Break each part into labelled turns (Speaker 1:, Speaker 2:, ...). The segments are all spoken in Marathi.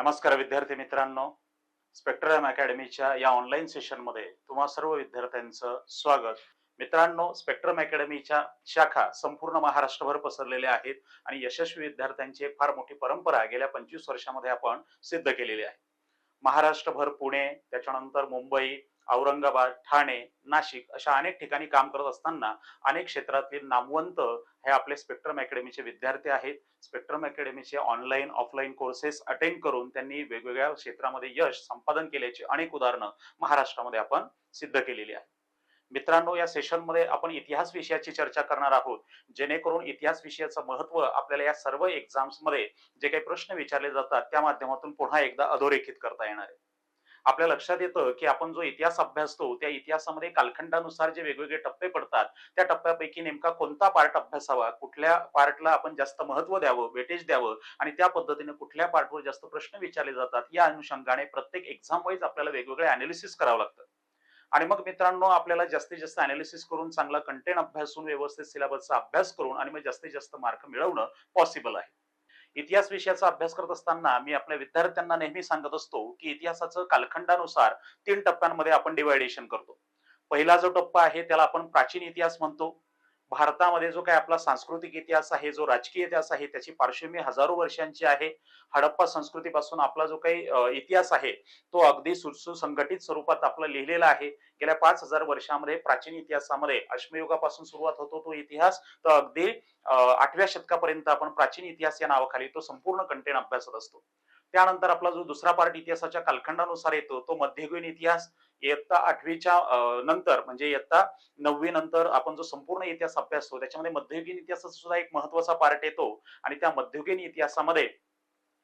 Speaker 1: नमस्कार विद्यार्थी मित्रांनो. स्पेक्ट्रम अकॅडमीच्या या ऑनलाईन सेशनमध्ये तुम्हा सर्व विद्यार्थ्यांचं स्वागत. मित्रांनो स्पेक्ट्रम अकॅडमीच्या शाखा संपूर्ण महाराष्ट्रभर पसरलेल्या आहेत आणि यशस्वी विद्यार्थ्यांची एक फार मोठी परंपरा गेल्या पंचवीस वर्षामध्ये आपण सिद्ध केलेली आहे. महाराष्ट्रभर पुणे त्याच्यानंतर मुंबई औरंगाबाद ठाणे नाशिक अशा अनेक ठिकाणी काम करत असताना अनेक क्षेत्रातील नामवंत हे आपले स्पेक्ट्रम अकॅडमीचे विद्यार्थी आहेत. स्पेक्ट्रम अकॅडमीचे ऑनलाईन ऑफलाईन कोर्सेस अटेंड करून त्यांनी वेगवेगळ्या क्षेत्रामध्ये यश संपादन केल्याची अनेक उदाहरणं महाराष्ट्रामध्ये आपण सिद्ध केलेली आहेत. मित्रांनो या सेशनमध्ये आपण इतिहास विषयाची चर्चा करणार आहोत. जेणेकरून इतिहास विषयाचं महत्त्व आपल्याला या सर्व एक्झाम्समध्ये जे काही प्रश्न विचारले जातात त्या माध्यमातून पुन्हा एकदा अधोरेखित करता येणार आहे. आपल्या लक्षात येतं की आपण जो इतिहास अभ्यासतो त्या इतिहासामध्ये कालखंडानुसार जे वेगवेगळे टप्पे पडतात त्या टप्प्यापैकी नेमका कोणता पार्ट अभ्यासावा? कुठल्या पार्टला आपण जास्त महत्त्व द्यावं वेटेज द्यावं? आणि त्या पद्धतीने कुठल्या पार्टवर जास्त प्रश्न विचारले जातात? या अनुषंगाने प्रत्येक एक्झाम वाईज आपल्याला वेगवेगळे अनालिसिस करावं लागतं. आणि मग मित्रांनो आपल्याला जास्तीत जास्त अनालिसिस करून चांगला कंटेंट अभ्यासून व्यवस्थित सिलेबसचा अभ्यास करून आणि मग जास्तीत जास्त मार्क मिळवणं पॉसिबल आहे. इतिहास विषयाचा अभ्यास करत असताना मी आपल्या विद्यार्थ्यांना नेहमी सांगत असतो की इतिहासाचं कालखंडानुसार तीन टप्प्यांमध्ये आपण डिवायडेशन करतो. पहिला जो टप्पा आहे त्याला आपण प्राचीन इतिहास म्हणतो. भारतामध्ये जो काय आपला सांस्कृतिक इतिहास आहे जो राजकीय इतिहास आहे त्याची पार्श्वभूमी हजारो वर्षांची आहे. हडप्पा संस्कृतीपासून आपला जो काही इतिहास आहे तो अगदी सुसंघटित स्वरूपात आपला लिहिलेला आहे. गेल्या पाच हजार वर्षामध्ये प्राचीन इतिहासामध्ये अश्मयुगापासून सुरुवात होतो तो इतिहास. तर अगदी आठव्या शतकापर्यंत आपण प्राचीन इतिहास या नावाखाली तो संपूर्ण कंटेंट अभ्यासत असतो. त्यानंतर आपला जो दुसरा पार्ट इतिहासाच्या कालखंडानुसार येतो तो मध्ययुगीन इतिहास इयत्ता आठवीच्या नंतर म्हणजे इयत्ता नववी नंतर आपण जो संपूर्ण इतिहास अभ्यासतो त्याच्यामध्ये मध्ययुगीन इतिहासाचा सुद्धा एक महत्त्वाचा पार्ट येतो. आणि त्या मध्ययुगीन इतिहासामध्ये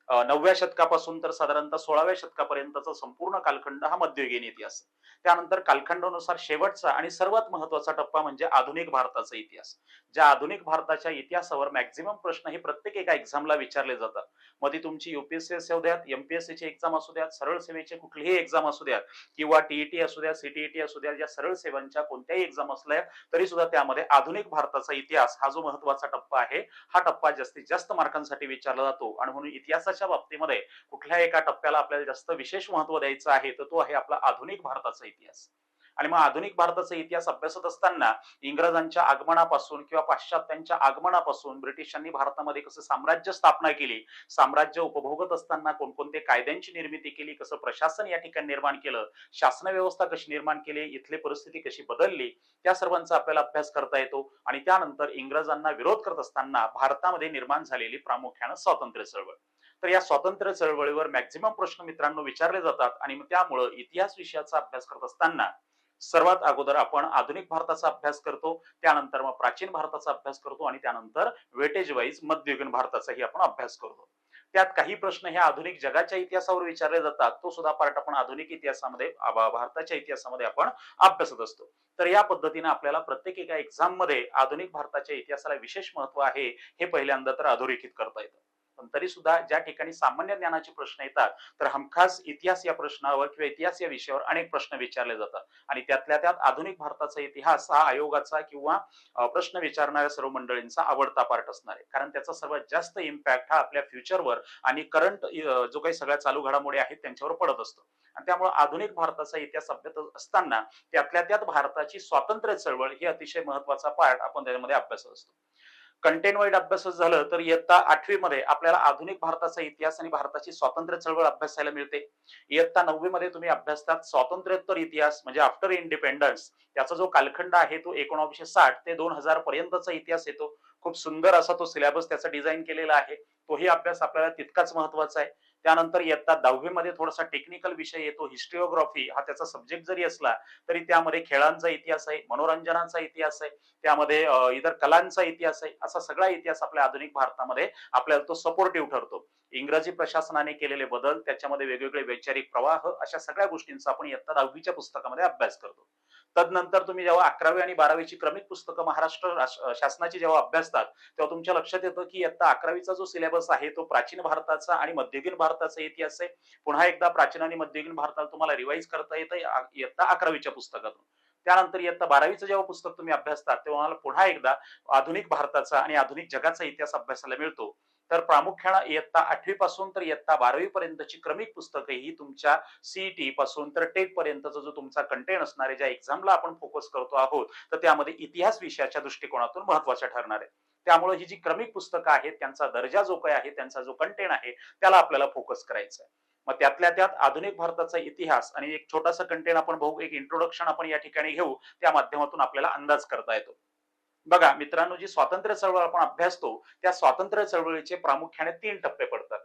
Speaker 1: नवव्या शतकापासून तर साधारणतः सोळाव्या शतकापर्यंतचा संपूर्ण कालखंड हा मध्ययुगीन इतिहास. त्यानंतर कालखंडानुसार शेवटचा आणि सर्वात महत्त्वाचा टप्पा म्हणजे आधुनिक भारताचा इतिहास. ज्या आधुनिक भारताच्या इतिहासावर मॅक्झिमम प्रश्न हे प्रत्येक एका एक्झामला विचारले जातात. मग ती तुमची युपीएससी असू द्यात एमपीएससीची एक्झाम असू द्यात सरळ सेवेचे कुठलीही एक्झाम असू द्यात किंवा टीईटी असू द्या सीटीईटी असू द्या ज्या सरळ सेवांच्या कोणत्याही एक्झाम असल्या तरी सुद्धा त्यामध्ये आधुनिक भारताचा इतिहास हा जो महत्त्वाचा टप्पा आहे हा टप्पा जास्तीत जास्त मार्कांसाठी विचारला जातो. आणि म्हणून इतिहासाच्या बाबतीमध्ये कुठल्या एका टप्प्याला आपल्याला जास्त विशेष महत्त्व द्यायचं आहे तर तो आहे आपला आधुनिक भारताचा इतिहास. आणि मग आधुनिक भारताचा इतिहास अभ्यासत असताना इंग्रजांच्या आगमनापासून किंवा पाश्चात्यांच्या आगमनापासून ब्रिटिशांनी भारतामध्ये कसं साम्राज्य स्थापना केली साम्राज्य उपभोगत असताना कोणकोणते कायद्यांची निर्मिती केली कसं प्रशासन या ठिकाणी निर्माण केलं शासन व्यवस्था कशी निर्माण केली इथली परिस्थिती कशी बदलली त्या सर्वांचा आपल्याला अभ्यास करता येतो. आणि त्यानंतर इंग्रजांना विरोध करत असताना भारतामध्ये निर्माण झालेली प्रामुख्यानं स्वातंत्र्य चळवळ. तर या स्वातंत्र्य चळवळीवर मॅक्झिमम प्रश्न मित्रांनो विचारले जातात आणि मग त्यामुळं इतिहास विषयाचा अभ्यास करत असताना सर्वात अगोदर आपण आधुनिक भारताचा अभ्यास करतो त्यानंतर मग प्राचीन भारताचा अभ्यास करतो आणि त्यानंतर वेटेज वाईज मध्ययुगीन भारताचाही आपण अभ्यास करतो. त्यात काही प्रश्न हे आधुनिक जगाच्या इतिहासावर विचारले जातात तो सुद्धा पार्ट आपण आधुनिक इतिहासामध्ये भारताच्या इतिहासामध्ये आपण अभ्यासत असतो. तर या पद्धतीने आपल्याला प्रत्येक एका एक्झाममध्ये आधुनिक भारताच्या इतिहासाला विशेष महत्त्व आहे हे पहिल्यांदा तर अधोरेखित करता येतं. पण तरी सुद्धा ज्या ठिकाणी सामान्य ज्ञानाचे प्रश्न येतात तर हमखास इतिहास या प्रश्नावर किंवा इतिहास या विषयावर अनेक प्रश्न विचारले जातात. आणि त्यातल्या त्यात आधुनिक भारताचा इतिहास हा आयोगाचा किंवा प्रश्न विचारणाऱ्या सर्व मंडळींचा आवडता पार्ट असणार आहे. कारण त्याचा सर्वात जास्त इम्पॅक्ट हा आपल्या फ्युचरवर आणि करंट जो काही सगळ्या चालू घडामोडी आहेत त्यांच्यावर पडत असतो. आणि त्यामुळे आधुनिक भारताचा इतिहास अभ्यास असताना त्यातल्या त्यात भारताची स्वातंत्र्य चळवळ ही अतिशय महत्त्वाचा पार्ट आपण त्याच्यामध्ये अभ्यासत असतो. कंटेंट वाईड अभ्यास झालं तर इयत्ता आठवी मध्ये आपल्याला आधुनिक भारताचा इतिहास आणि भारताची स्वातंत्र्य चळवळ अभ्यासायला मिळते. इयत्ता नववी मध्ये तुम्ही अभ्यासतात स्वातंत्र्योत्तर इतिहास म्हणजे आफ्टर इंडिपेंडन्स त्याचा जो कालखंड आहे तो एकोणीसशे साठ ते दोन हजार पर्यंतचा इतिहास येतो. खूप सुंदर असा तो सिलेबस त्याचा डिझाईन केलेला आहे. तोही अभ्यास आपल्याला तितकाच महत्त्वाचा आहे. त्यानंतर इयत्ता दहावी मध्ये थोडासा टेक्निकल विषय येतो. हिस्ट्रिओग्राफी हा त्याचा सब्जेक्ट जरी असला तरी त्यामध्ये खेळांचा इतिहास आहे मनोरंजनाचा इतिहास आहे त्यामध्ये इतर कलांचा इतिहास आहे असा सगळा इतिहास आपल्या आधुनिक भारतामध्ये आपल्याला तो सपोर्टिव्ह ठरतो. इंग्रजी प्रशासनाने केलेले बदल त्याच्यामध्ये वेगवेगळे वैचारिक प्रवाह अशा सगळ्या गोष्टींचा आपण इयत्ता दहावीच्या पुस्तकामध्ये अभ्यास करतो. तदनंतर तुम्ही जेव्हा अकरावी आणि बारावीची क्रमिक पुस्तकं महाराष्ट्र शासनाची जेव्हा अभ्यासतात तेव्हा तुमच्या लक्षात येतं की आता अकरावीचा जो सिलेबस आहे तो प्राचीन भारताचा आणि मध्ययुगीन भारताचा इतिहास आहे. पुन्हा एकदा प्राचीन आणि मध्ययुगीन भारताला तुम्हाला रिवाईज करता येतं इयत्ता अकरावीच्या पुस्तकातून. त्यानंतर इयत्ता बारावीचं जेव्हा पुस्तक तुम्ही अभ्यासतात तेव्हा मला पुन्हा एकदा आधुनिक भारताचा आणि आधुनिक जगाचा इतिहास अभ्यासाला मिळतो. तर प्रामुख्यानं इयत्ता आठवी पासून तर इयत्ता बारावी पर्यंतची क्रमिक पुस्तकं ही तुमच्या सीईटी पासून तर टेट पर्यंतचा जो तुमचा कंटेंट असणार आहे ज्या एक्झामला आपण फोकस करतो आहोत तर त्यामध्ये इतिहास विषयाच्या दृष्टिकोनातून महत्त्वाच्या ठरणार आहे. त्यामुळे ही जी क्रमिक पुस्तकं आहेत त्यांचा दर्जा जो काही आहे त्यांचा जो कंटेंट आहे त्याला आपल्याला फोकस करायचा आहे मग त्यातल्या त्यात आधुनिक भारताचा इतिहास आणि एक छोटासा कंटेंट आपण बघू एक इंट्रोडक्शन आपण या ठिकाणी घेऊ त्या माध्यमातून आपल्याला अंदाज करता येतो. बघा मित्रांनो जी स्वातंत्र्य चळवळ आपण अभ्यासतो त्या स्वातंत्र्य चळवळीचे प्रामुख्याने तीन टप्पे पडतात.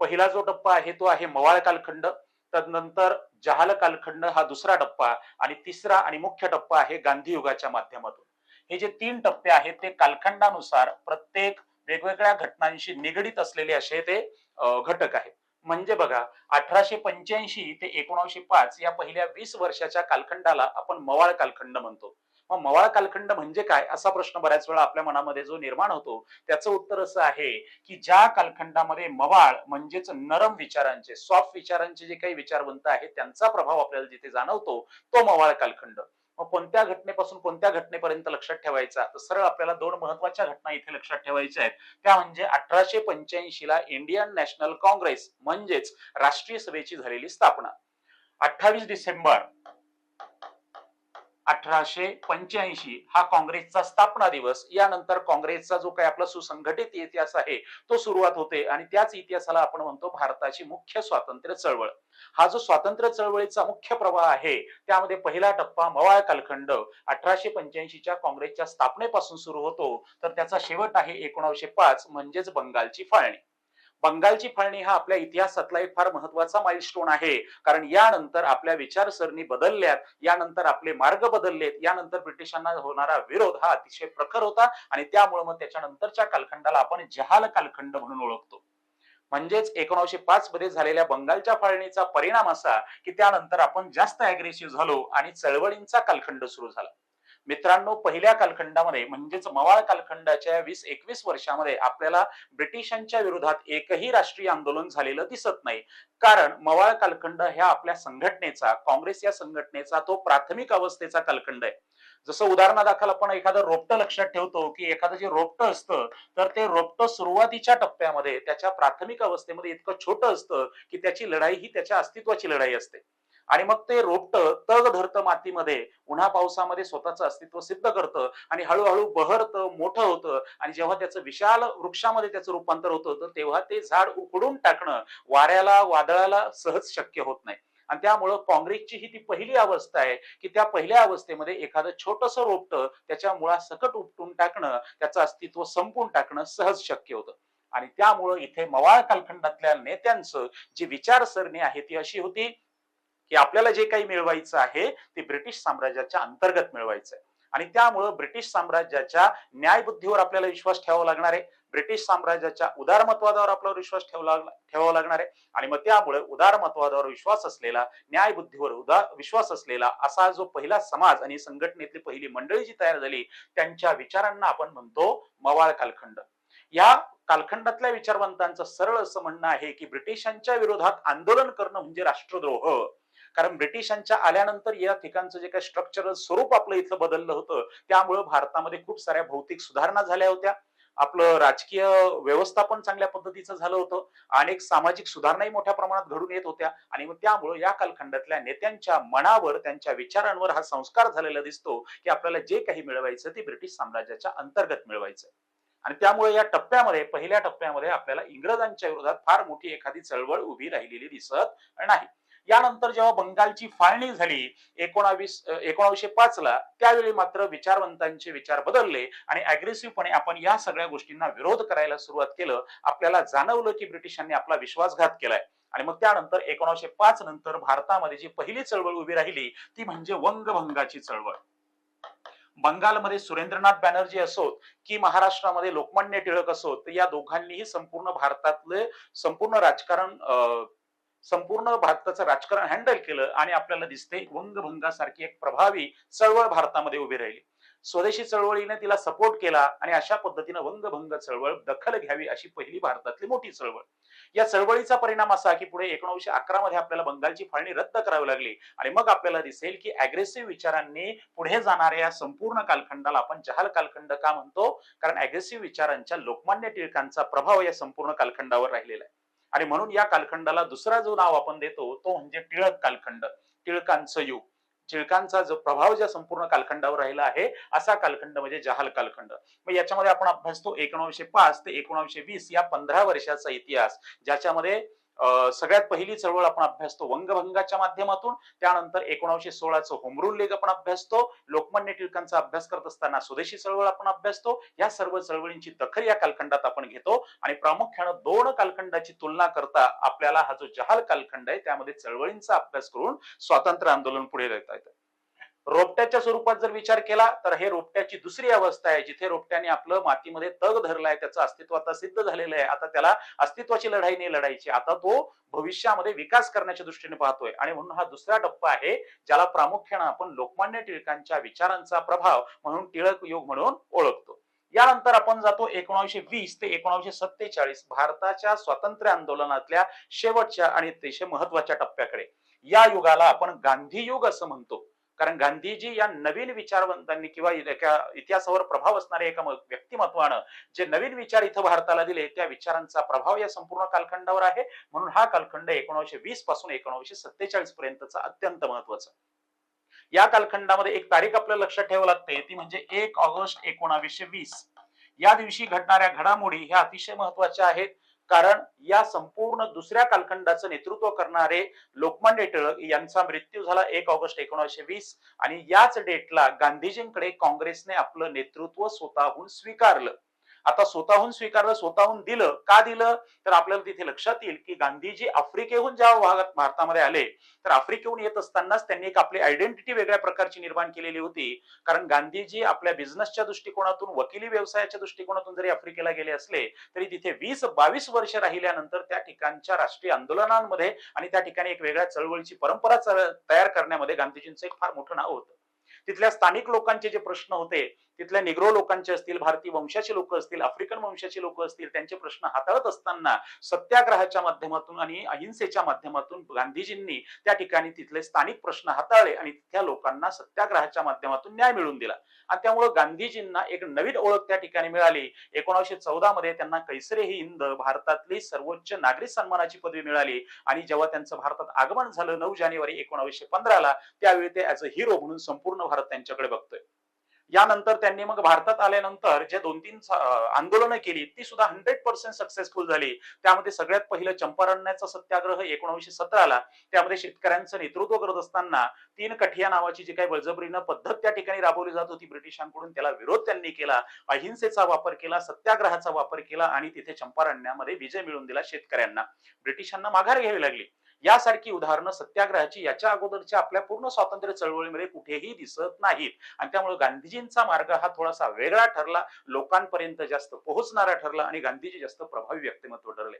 Speaker 1: पहिला जो टप्पा आहे तो आहे मवाळ कालखंड. तदनंतर जहाल कालखंड हा दुसरा टप्पा आणि तिसरा आणि मुख्य टप्पा आहे गांधी युगाच्या माध्यमातून. हे जे तीन टप्पे आहेत ते कालखंडानुसार प्रत्येक वेगवेगळ्या घटनांशी निगडीत असलेले असे ते घटक आहेत. म्हणजे बघा अठराशे पंच्याऐंशी ते एकोणीसशे पाच या पहिल्या वीस वर्षाच्या कालखंडाला आपण मवाळ कालखंड म्हणतो. मग मवाळ कालखंड म्हणजे काय असा प्रश्न बऱ्याच वेळा आपल्या मनामध्ये जो निर्माण होतो त्याचं उत्तर असं आहे की ज्या कालखंडामध्ये मवाळ म्हणजेच नरम विचारांचे सॉफ्ट विचारांचे जे काही विचारवंत आहेत त्यांचा प्रभाव आपल्याला जिथे जाणवतो तो मवाळ कालखंड. मग कोणत्या घटनेपासून कोणत्या घटनेपर्यंत लक्षात ठेवायचा? तर सरळ आपल्याला दोन महत्त्वाच्या घटना इथे लक्षात ठेवायच्या आहेत. त्या म्हणजे अठराशे पंच्याऐंशी ला इंडियन नॅशनल काँग्रेस म्हणजेच राष्ट्रीय सभेची झालेली स्थापना. अठ्ठावीस डिसेंबर अठराशे पंच्याऐंशी हा काँग्रेसचा स्थापना दिवस. यानंतर काँग्रेसचा जो काही आपला सुसंघटित इतिहास आहे तो सुरुवात होते आणि त्याच इतिहासाला आपण म्हणतो भारताची मुख्य स्वातंत्र्य चळवळ. हा जो स्वातंत्र्य चळवळीचा मुख्य प्रवाह आहे त्यामध्ये पहिला टप्पा मवाळ कालखंड अठराशे पंच्याऐंशीच्या काँग्रेसच्या स्थापनेपासून सुरू होतो. तर त्याचा शेवट आहे एकोणीसशे पाच म्हणजेच बंगालची फाळणी. बंगालची फाळणी हा आपल्या इतिहासातला एक फार महत्त्वाचा माइलस्टोन आहे. कारण यानंतर आपल्या विचारसरणी बदलल्यात यानंतर आपले मार्ग बदललेत यानंतर ब्रिटिशांना होणारा विरोध हा अतिशय प्रखर होता आणि त्यामुळे मग त्याच्यानंतरच्या कालखंडाला आपण जहाल कालखंड म्हणून ओळखतो. म्हणजेच एकोणीसशे पाच मध्ये झालेल्या बंगालच्या फाळणीचा परिणाम असा की त्यानंतर आपण जास्त अग्रेसिव्ह झालो आणि चळवळींचा कालखंड सुरू झाला. मित्रांनो पहिल्या कालखंडामध्ये म्हणजेच मवाळ कालखंडाच्या वीस एकवीस वर्षामध्ये आपल्याला ब्रिटिशांच्या विरोधात एकही राष्ट्रीय आंदोलन झालेलं दिसत नाही. कारण मवाळ कालखंड ह्या आपल्या संघटनेचा काँग्रेस या संघटनेचा तो प्राथमिक अवस्थेचा कालखंड आहे. जसं उदाहरणादाखल आपण एखादं रोपटं लक्षात ठेवतो की एखादं जे रोपटं असतं तर ते रोपटं सुरुवातीच्या टप्प्यामध्ये त्याच्या प्राथमिक अवस्थेमध्ये इतकं छोटं असतं की त्याची लढाई ही त्याच्या अस्तित्वाची लढाई असते. आणि मग ते रोपटं तग धरतं मातीमध्ये उन्हा पावसामध्ये स्वतःचं अस्तित्व सिद्ध करतं आणि हळूहळू बहरतं मोठं होतं आणि जेव्हा त्याचं विशाल वृक्षामध्ये त्याचं रूपांतर होतं तर तेव्हा ते झाड उकडून टाकणं वाऱ्याला वादळाला सहज शक्य होत नाही. आणि त्यामुळं काँग्रेसची ही ती पहिली अवस्था आहे की त्या पहिल्या अवस्थेमध्ये एखादं छोटस रोपटं त्याच्या मुळासकट उपटून टाकणं त्याचं अस्तित्व संपून टाकणं सहज शक्य होतं. आणि त्यामुळं इथे मवाळ कालखंडातल्या नेत्यांचं जी विचारसरणी आहे ती अशी होती की आपल्याला जे काही मिळवायचं आहे ते ब्रिटिश साम्राज्याच्या अंतर्गत मिळवायचं आहे. आणि त्यामुळं ब्रिटिश साम्राज्याच्या न्यायबुद्धीवर आपल्याला विश्वास ठेवावा लागणार आहे. ब्रिटिश साम्राज्याच्या उदारमतवादावर आपल्याला विश्वास ठेवला ठेवावा लागणार आहे. आणि मग त्यामुळे उदारमतवादावर विश्वास असलेला न्यायबुद्धीवर उदार विश्वास असलेला असा जो पहिला समाज आणि संघटनेतली पहिली मंडळी जी तयार झाली त्यांच्या विचारांना आपण म्हणतो मवाळ कालखंड. या कालखंडातल्या विचारवंतांचं सरळ असं म्हणणं आहे की ब्रिटिशांच्या विरोधात आंदोलन करणं म्हणजे राष्ट्रद्रोह. कारण ब्रिटिशांच्या आल्यानंतर या ठिकाणचं जे काही स्ट्रक्चरल स्वरूप आपलं इथं बदललं होतं त्यामुळं भारतामध्ये खूप साऱ्या भौतिक सुधारणा झाल्या होत्या. आपलं राजकीय व्यवस्थापन चांगल्या पद्धतीचं झालं होतं. अनेक सामाजिक सुधारणाही मोठ्या प्रमाणात घडून येत होत्या. आणि मग त्यामुळं या कालखंडातल्या नेत्यांच्या मनावर त्यांच्या विचारांवर हा संस्कार झालेला दिसतो की आपल्याला जे काही मिळवायचं ते ब्रिटिश साम्राज्याच्या अंतर्गत मिळवायचं आणि त्यामुळे या टप्प्यामध्ये पहिल्या टप्प्यामध्ये आपल्याला इंग्रजांच्या विरोधात फार मोठी एखादी चळवळ उभी राहिलेली दिसत नाही. यानंतर जेव्हा बंगालची फाळणी झाली एकोणावीस एकोणावीसशे पाच ला त्यावेळी मात्र विचारवंतांचे विचार बदलले आणि अग्रेसिव्हपणे आपण या सगळ्या गोष्टींना विरोध करायला सुरुवात केलं. आपल्याला जाणवलं की ब्रिटिशांनी आपला विश्वासघात केलाय. आणि मग त्यानंतर एकोणीसशे पाच नंतर भारतामध्ये जी पहिली चळवळ उभी राहिली ती म्हणजे वंगभंगाची चळवळ. बंगालमध्ये सुरेंद्रनाथ बॅनर्जी असोत की महाराष्ट्रामध्ये लोकमान्य टिळक असोत तर या दोघांनीही संपूर्ण भारतातले संपूर्ण राजकारण अं, संपूर्ण भारताचं राजकारण हँडल केलं आणि आपल्याला दिसते वंगभंगासारखी एक प्रभावी चळवळ भारतामध्ये उभी राहिली. स्वदेशी चळवळीने तिला सपोर्ट केला आणि अशा पद्धतीनं वंगभंग चळवळ दखल घ्यावी अशी पहिली भारतातली मोठी चळवळ. या चळवळीचा परिणाम असा की पुढे एकोणीशे अकरा मध्ये आपल्याला बंगालची फाळणी रद्द करावी लागली आणि मग आपल्याला दिसेल की अग्रेसिव्ह विचारांनी पुढे जाणाऱ्या या संपूर्ण कालखंडाला आपण जहाल कालखंड का म्हणतो? कारण अग्रेसिव्ह विचारांच्या लोकमान्य टिळकांचा प्रभाव या संपूर्ण कालखंडावर राहिलेला आहे. आणि म्हणून या कालखंडाला दुसरा जो नाव आपण देतो तो म्हणजे टिळक कालखंड. टिळकांचं युग. टिळकांचा जो प्रभाव ज्या संपूर्ण कालखंडावर राहिला आहे असा कालखंड म्हणजे जहाल कालखंड. मग याच्यामध्ये आपण अभ्यासतो एकोणविशे पाच ते एकोणविशे वीस या पंधरा वर्षाचा इतिहास ज्याच्यामध्ये सगळ्यात पहिली चळवळ आपण अभ्यासतो वंगभंगाच्या माध्यमातून. त्यानंतर एकोणीसशे सोळाचं होमरूल लीग आपण अभ्यासतो. लोकमान्य टिळकांचा अभ्यास करत असताना स्वदेशी चळवळ आपण अभ्यासतो. या सर्व चळवळींची दखल या कालखंडात आपण घेतो. आणि प्रामुख्यानं दोन कालखंडाची तुलना करता आपल्याला हा जो जहाल कालखंड आहे त्यामध्ये चळवळींचा अभ्यास करून स्वातंत्र्य आंदोलन पुढे येतं. रोपट्याच्या स्वरूपात जर विचार केला तर हे रोपट्याची दुसरी अवस्था आहे जिथे रोपट्याने आपलं मातीमध्ये तग धरलाय त्याचं अस्तित्व आता सिद्ध झालेलं आहे. आता त्याला अस्तित्वाची लढाई नाही लढायची. आता तो भविष्यामध्ये विकास करण्याच्या दृष्टीने पाहतोय. आणि म्हणून हा दुसरा टप्पा आहे ज्याला प्रामुख्यानं आपण लोकमान्य टिळकांच्या विचारांचा प्रभाव म्हणून टिळक युग म्हणून ओळखतो. यानंतर आपण जातो एकोणीसशे वीस ते एकोणीसशे सत्तेचाळीस भारताच्या स्वातंत्र्य आंदोलनातल्या शेवटच्या आणि अतिशय महत्त्वाच्या टप्प्याकडे. या युगाला आपण गांधी युग असं म्हणतो. कारण गांधीजी या नवीन विचारवंतांनी किंवा एका इतिहासावर प्रभाव असणाऱ्या एका व्यक्तिमत्वानं जे नवीन विचार इथं भारताला दिले त्या विचारांचा प्रभाव या संपूर्ण कालखंडावर आहे. म्हणून हा कालखंड एकोणीसशे वीसपासून एकोणीसशे सत्तेचाळीस पर्यंतचा अत्यंत महत्त्वाचा या कालखंडामध्ये एक तारीख आपल्याला लक्षात ठेवावी लागते ती म्हणजे एक ऑगस्ट एकोणावीसशे वीस. या दिवशी घडणाऱ्या घडामोडी ह्या अतिशय महत्त्वाच्या आहेत. कारण या संपूर्ण दुसऱ्या कालखंडाचं नेतृत्व करणारे लोकमान्य टिळक यांचा मृत्यू झाला एक ऑगस्ट एकोणीसशे वीस आणि याच डेटला गांधीजींकडे काँग्रेसने आपलं नेतृत्व स्वतःहून स्वीकारलं. आता स्वतःहून स्वीकारलं स्वतःहून दिलं का दिलं? तर आपल्याला तिथे लक्षात येईल की गांधीजी आफ्रिकेहून ज्या भागात भारतामध्ये आले तर आफ्रिकेहून येत असतानाच त्यांनी एक आपली आयडेंटिटी वेगळ्या प्रकारची निर्माण केलेली होती. कारण गांधीजी आपल्या बिझनेसच्या दृष्टिकोनातून वकिली व्यवसायाच्या दृष्टिकोनातून जरी आफ्रिकेला गेले असले तरी तिथे वीस बावीस वर्ष राहिल्यानंतर त्या ठिकाणच्या राष्ट्रीय आंदोलनांमध्ये आणि त्या ठिकाणी एक वेगळ्या चळवळीची परंपरा तयार करण्यामध्ये गांधीजींचं एक फार मोठं नाव होतं. तिथल्या स्थानिक लोकांचे जे प्रश्न होते तिथल्या निग्रो लोकांचे असतील भारतीय वंशाचे लोक असतील आफ्रिकन वंशाचे लोक असतील त्यांचे प्रश्न हाताळत असताना सत्याग्रहाच्या माध्यमातून आणि अहिंसेच्या माध्यमातून गांधीजींनी त्या ठिकाणी तिथले स्थानिक प्रश्न हाताळले आणि तिथल्या लोकांना सत्याग्रहाच्या माध्यमातून न्याय मिळवून दिला. आणि त्यामुळे गांधीजींना एक नवीन ओळख त्या ठिकाणी मिळाली. एकोणीसशे चौदा मध्ये त्यांना कैसरे ही हिंद भारतातली सर्वोच्च नागरिक सन्मानाची पदवी मिळाली. आणि जेव्हा त्यांचं भारतात आगमन झालं नऊ जानेवारी एकोणावीसशे पंधराला त्यावेळी ते ऍज अ हिरो म्हणून संपूर्ण भारत त्यांच्याकडे बघतोय. यानंतर त्यांनी मग भारतात आल्यानंतर जे दोन तीन आंदोलनं केली ती सुद्धा हंड्रेड पर्सेंट सक्सेसफुल झाली. त्यामध्ये सगळ्यात पहिलं चंपारण्याचा सत्याग्रह एकोणीशे सतराला त्यामध्ये शेतकऱ्यांचं नेतृत्व करत असताना तीन कठिया नावाची जी काही बळजबरीनं पद्धत त्या ठिकाणी राबवली जात होती ब्रिटिशांकडून त्याला विरोध त्यांनी केला अहिंसेचा वापर केला सत्याग्रहाचा वापर केला आणि तिथे चंपारण्यामध्ये विजय मिळवून दिला शेतकऱ्यांना. ब्रिटिशांना माघार घ्यावी लागली. यासारखी उदाहरणं सत्याग्रहाची याच्या अगोदरच्या आपल्या पूर्ण स्वातंत्र्य चळवळीमध्ये कुठेही दिसत नाहीत. आणि त्यामुळे गांधीजींचा मार्ग हा थोडासा वेगळा ठरला लोकांपर्यंत जास्त पोहोचणारा ठरला आणि गांधीजी जास्त प्रभावी व्यक्तिमत्व ठरले.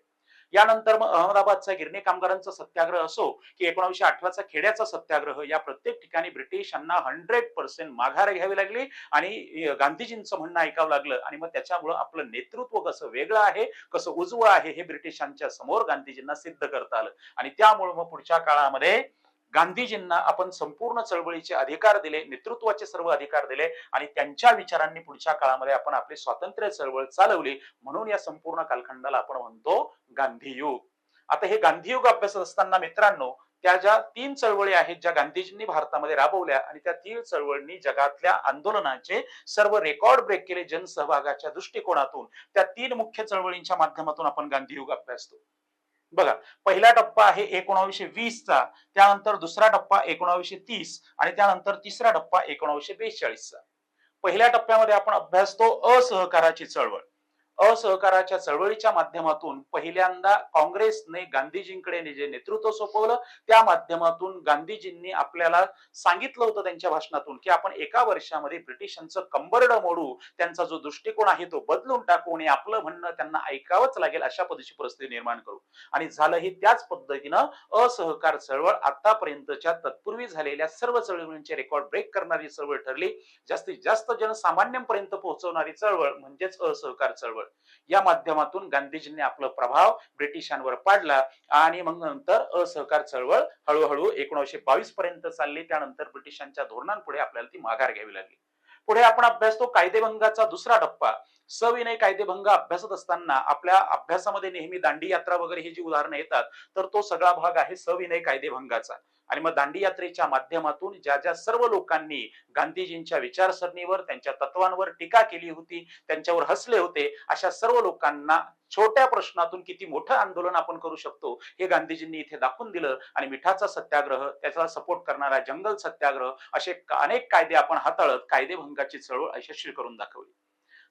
Speaker 1: यानंतर मग अहमदाबादचा गिरणी कामगारांचा सत्याग्रह असो की एकोणीशे अठराचा खेड्याचा सत्याग्रह या प्रत्येक ठिकाणी ब्रिटिशांना हंड्रेड पर्सेंट माघार घ्यावी लागली आणि गांधीजींचं म्हणणं ऐकावं लागलं. आणि मग त्याच्यामुळं आपलं नेतृत्व कसं वेगळं आहे कसं उजवं आहे हे ब्रिटिशांच्या समोर गांधीजींना सिद्ध करता आलं. आणि त्यामुळे मग पुढच्या काळामध्ये गांधीजींना आपण संपूर्ण चळवळीचे अधिकार दिले नेतृत्वाचे सर्व अधिकार दिले आणि त्यांच्या विचारांनी पुढच्या काळामध्ये आपण आपली स्वातंत्र्य चळवळ चालवली म्हणून या संपूर्ण कालखंडाला आपण म्हणतो गांधीयुग आता हे गांधीयुग अभ्यासत असताना मित्रांनो त्या ज्या तीन चळवळी आहेत ज्या गांधीजींनी भारतामध्ये राबवल्या आणि त्या तीन चळवळींनी जगातल्या आंदोलनाचे सर्व रेकॉर्ड ब्रेक केले जनसहभागाच्या दृष्टिकोनातून त्या तीन मुख्य चळवळींच्या माध्यमातून आपण गांधीयुग अभ्यासतो. बघा पहिला टप्पा आहे एकोणावीसशे वीसचा त्यानंतर दुसरा टप्पा एकोणावीसशे तीस आणि त्यानंतर तिसरा टप्पा एकोणावीसशे बेचाळीसचा पहिल्या टप्प्यामध्ये आपण अभ्यासतो असहकाराची चळवळ. असहकाराच्या चळवळीच्या माध्यमातून पहिल्यांदा काँग्रेसने गांधीजींकडे जे नेतृत्व सोपवलं त्या माध्यमातून गांधीजींनी आपल्याला सांगितलं होतं त्यांच्या भाषणातून की आपण एका वर्षामध्ये ब्रिटिशांचं कंबरड मोडू त्यांचा जो दृष्टिकोन आहे तो बदलून टाकू आणि आपलं म्हणणं त्यांना ऐकावंच लागेल अशा पद्धतीची परिस्थिती निर्माण करू. आणि झालं ही त्याच पद्धतीनं असहकार चळवळ आतापर्यंतच्या तत्पूर्वी झालेल्या सर्व चळवळींचे रेकॉर्ड ब्रेक करणारी चळवळ ठरली. जास्तीत जास्त जनसामान्यांपर्यंत पोहोचवणारी चळवळ म्हणजेच असहकार चळवळ. या माध्यमातून गांधीजींनी आपला प्रभाव ब्रिटिशांवर पाडला आणि मग नंतर असहकार चळवळ हळूहळू एकोणीसशे बावीस पर्यंत चालली. त्यानंतर ब्रिटिशांच्या धोरणांपुढे आपल्याला ती माघार घ्यावी लागली. पुढे आपण अभ्यासतो कायदेभंगाचा दुसरा टप्पा. सविनय कायदेभंग अभ्यासत असताना आपल्या अभ्यासामध्ये नेहमी दांडी यात्रा वगैरे ही जी उदाहरणं येतात तर तो सगळा भाग आहे सविनय कायदेभंगाचा. आणि मग दांडी यात्रेच्या माध्यमातून ज्या ज्या सर्व लोकांनी गांधीजींच्या विचारसरणीवर त्यांच्या तत्वांवर टीका केली होती त्यांच्यावर हसले होते अशा सर्व लोकांना छोट्या प्रश्नातून किती मोठं आंदोलन आपण करू शकतो हे गांधीजींनी इथे दाखवून दिलं आणि मिठाचा सत्याग्रह त्याचा सपोर्ट करणारा जंगल सत्याग्रह असे अनेक कायदे आपण हाताळत कायदेभंगाची चळवळ यशस्वी करून दाखवली.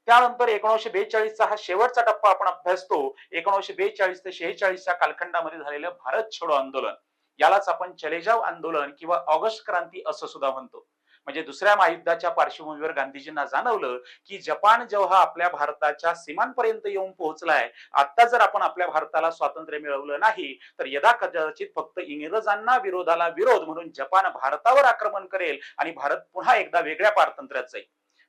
Speaker 1: त्यानंतर एकोणीसशे बेचाळीसचा हा शेवटचा टप्पा आपण अभ्यासतो. एकोणीसशे बेचाळीस ते शेहेचाळीसच्या कालखंडामध्ये झालेलं भारत छोडो आंदोलन. यालाच आपण चलेजाव आंदोलन किंवा ऑगस्ट क्रांती असं सुद्धा म्हणतो. म्हणजे दुसऱ्या महायुद्धाच्या पार्श्वभूमीवर गांधीजींना जाणवलं की जपान जेव्हा आपल्या भारताच्या सीमांपर्यंत येऊन पोहोचलाय आता जर आपण आपल्या भारताला स्वातंत्र्य मिळवलं नाही तर यदा कदाचित फक्त इंग्रजांना विरोधाला विरोध म्हणून जपान भारतावर आक्रमण करेल आणि भारत पुन्हा एकदा वेगळ्या पारतंत्र्यात जाईल.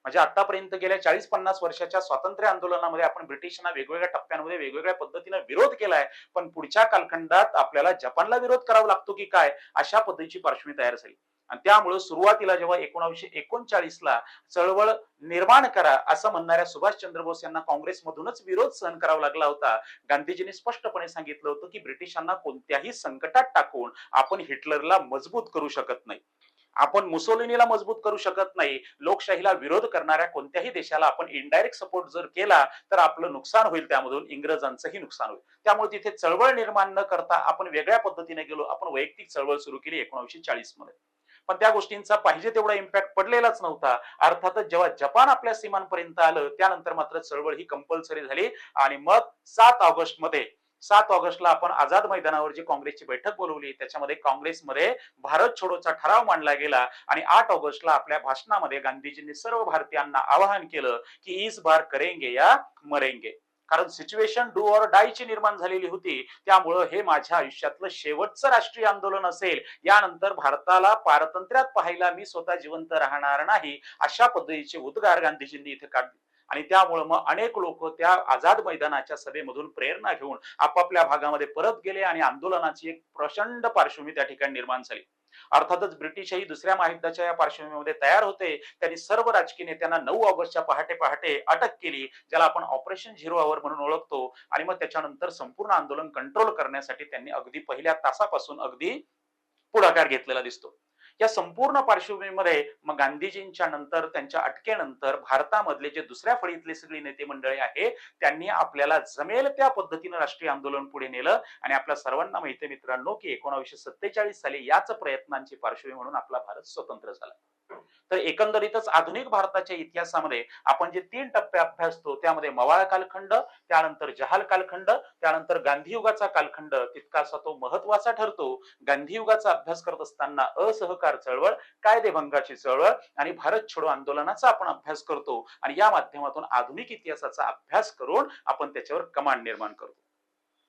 Speaker 1: म्हणजे आतापर्यंत गेल्या चाळीस पन्नास वर्षाच्या स्वातंत्र्य आंदोलनामध्ये आपण ब्रिटिशांना वेगवेगळ्या टप्प्यांमध्ये वेगवेगळ्या पद्धतीने विरोध केलाय. पण पुढच्या कालखंडात आपल्याला जपानला विरोध करावा लागतो की काय अशा पद्धतीची पार्श्वभूमी तयार झाली. आणि त्यामुळे सुरुवातीला जेव्हा एकोणाशे एकोणचाळीस ला चळवळ निर्माण करा असं म्हणणाऱ्या सुभाषचंद्र बोस यांना काँग्रेसमधूनच विरोध सहन करावा लागला होता. गांधीजींनी स्पष्टपणे सांगितलं होतं की ब्रिटिशांना कोणत्याही संकटात टाकून आपण हिटलरला मजबूत करू शकत नाही. आपण मुसोलिनीला मजबूत करू शकत नाही लोकशाहीला विरोध करणाऱ्या कोणत्याही देशाला आपण इनडायरेक्ट सपोर्ट जर केला तर आपलं नुकसान होईल त्यामधून इंग्रजांचंही नुकसान होईल. त्यामुळे तिथे चळवळ निर्माण न करता आपण वेगळ्या पद्धतीने गेलो आपण वैयक्तिक चळवळ सुरू केली एकोणीशे चाळीसमध्ये पण त्या गोष्टींचा पाहिजे तेवढा इम्पॅक्ट पडलेलाच नव्हता. अर्थातच जेव्हा जपान आपल्या सीमांपर्यंत आलं त्यानंतर मात्र चळवळ ही कंपल्सरी झाली आणि मग सात ऑगस्टमध्ये सात ऑगस्टला आपण आझाद मैदानावर जी काँग्रेसची बैठक बोलवली त्याच्यामध्ये काँग्रेसमध्ये भारत छोडोचा ठराव मांडला गेला आणि आठ ऑगस्टला आपल्या भाषणामध्ये गांधीजींनी सर्व भारतीयांना आवाहन केलं की इस बार करेंगे या मरेंगे. कारण सिच्युएशन डू ऑर डायची निर्माण झालेली होती त्यामुळं हे माझ्या आयुष्यातलं शेवटचं राष्ट्रीय आंदोलन असेल. यानंतर भारताला पारतंत्र्यात पाहायला मी स्वतः जिवंत राहणार नाही अशा पद्धतीचे उद्गार गांधीजींनी इथे काढले आणि त्यामुळे मग अनेक लोक त्या आझाद मैदानाच्या सभेमधून प्रेरणा घेऊन आपापल्या भागामध्ये परत गेले आणि आंदोलनाची एक प्रचंड पार्श्वभूमी त्या ठिकाणी निर्माण झाली. अर्थातच ब्रिटिशही दुसऱ्या महायुद्धाच्या या पार्श्वभूमीमध्ये तयार होते. त्यांनी सर्व राजकीय नेत्यांना नऊ ऑगस्टच्या पहाटे पहाटे अटक केली ज्याला आपण ऑपरेशन झिरो आवर म्हणून ओळखतो आणि मग त्याच्यानंतर संपूर्ण आंदोलन कंट्रोल करण्यासाठी त्यांनी अगदी पहिल्या तासापासून अगदी पुढाकार घेतलेला दिसतो. या संपूर्ण पार्श्वभूमीमध्ये मग गांधीजींच्या नंतर त्यांच्या अटकेनंतर भारतामधले जे दुसऱ्या फळीतले सगळी नेते मंडळी आहे त्यांनी आपल्याला जमेल त्या पद्धतीनं राष्ट्रीय आंदोलन पुढे नेलं. आणि आपल्या सर्वांना माहिती मित्रांनो की एकोणावीसशे सत्तेचाळीस साली याच प्रयत्नांची पार्श्वभूमी म्हणून आपला भारत स्वतंत्र झाला. तर एकंदरीतच आधुनिक भारताच्या इतिहासामध्ये आपण जे तीन टप्पे अभ्यासतो त्यामध्ये मवाळ कालखंड त्यानंतर जहाल कालखंड त्यानंतर गांधीयुगाचा कालखंड तितकासा तो महत्त्वाचा ठरतो. गांधीयुगाचा अभ्यास करत असताना असहकार चळवळ कायदेभंगाची चळवळ आणि भारत छोडो आंदोलनाचा आपण अभ्यास करतो. आणि या माध्यमातून आधुनिक इतिहासाचा अभ्यास करून आपण त्याच्यावर कमांड निर्माण करतो.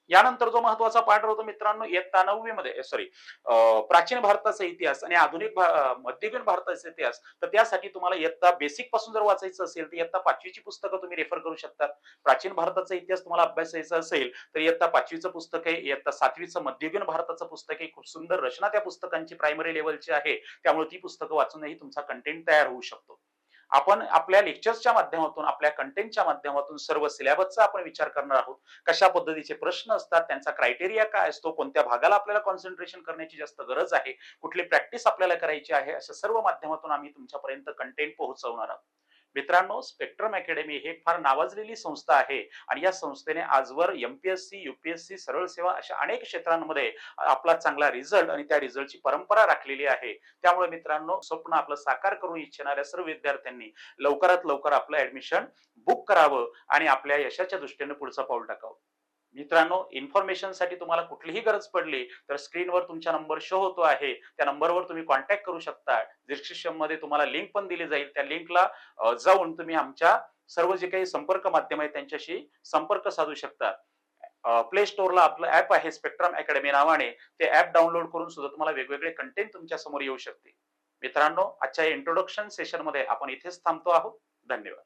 Speaker 1: यानंतर जो महत्त्वाचा पाठ होतो मित्रांनो इयत्ता नववी मध्ये सॉरी eh, प्राचीन भारताचा इतिहास आणि आधुनिक मध्ययुगीन भारताचा इतिहास तर त्यासाठी तुम्हाला इयत्ता बेसिकपासून जर वाचायचं असेल तर इयत्ता पाचवीची पुस्तकं तुम्ही रेफर करू शकता. प्राचीन भारताचा इतिहास तुम्हाला अभ्यासायचा असेल तर इयत्ता पाचवीचं पुस्तक आहे इयत्ता सातवीचं मध्ययुगीन भारताचं पुस्तक आहे. खूप सुंदर रचना त्या पुस्तकांची प्रायमरी लेवलची आहे. त्यामुळे ती पुस्तकं वाचूनही तुमचा कंटेंट तयार होऊ शकतो. आपण आपल्या लेक्चर्सच्या माध्यमातून आपल्या कंटेंटच्या माध्यमातून सर्व सिलेबसचा आपण विचार करणार आहोत. कशा पद्धतीचे प्रश्न असतात त्यांचा क्रायटेरिया काय असतो कोणत्या भागाला आपल्याला कॉन्सन्ट्रेशन करण्याची जास्त गरज आहे कुठली प्रॅक्टिस आपल्याला करायची आहे अशा सर्व माध्यमातून आम्ही तुमच्यापर्यंत कंटेंट पोहोचवणार आहोत. मित्रांनो स्पेक्ट्रम अकॅडमी ही फार नावाजलेली संस्था आहे आणि या संस्थेने आजवर एमपीएससी युपीएससी सरळ सेवा अशा अनेक क्षेत्रांमध्ये आपला चांगला रिझल्ट आणि त्या रिझल्टची परंपरा राखलेली आहे. त्यामुळे मित्रांनो स्वप्न आपलं साकार करू इच्छिणाऱ्या सर्व विद्यार्थ्यांनी लवकरात लवकर आपलं ऍडमिशन बुक करावं आणि आपल्या यशाच्या दृष्टीने पुढचं पाऊल टाकावं. मित्रांनो इन्फॉर्मेशनसाठी तुम्हाला कुठलीही गरज पडली तर स्क्रीनवर तुमचा नंबर शो होतो आहे. त्या नंबरवर तुम्ही कॉन्टॅक्ट करू शकता. डिस्क्रिप्शनमध्ये तुम्हाला लिंक पण दिली जाईल. त्या लिंकला जाऊन तुम्ही आमच्या सर्व जे काही संपर्क माध्यम आहेत त्यांच्याशी संपर्क साधू शकता. प्ले स्टोअरला आपलं ऍप आहे स्पेक्ट्रम अकॅडमी नावाने. ते ऍप डाउनलोड करून सुद्धा तुम्हाला वेगवेगळे कंटेंट तुमच्यासमोर येऊ शकते. मित्रांनो आजच्या इंट्रोडक्शन सेशनमध्ये आपण इथेच थांबतो आहोत. धन्यवाद.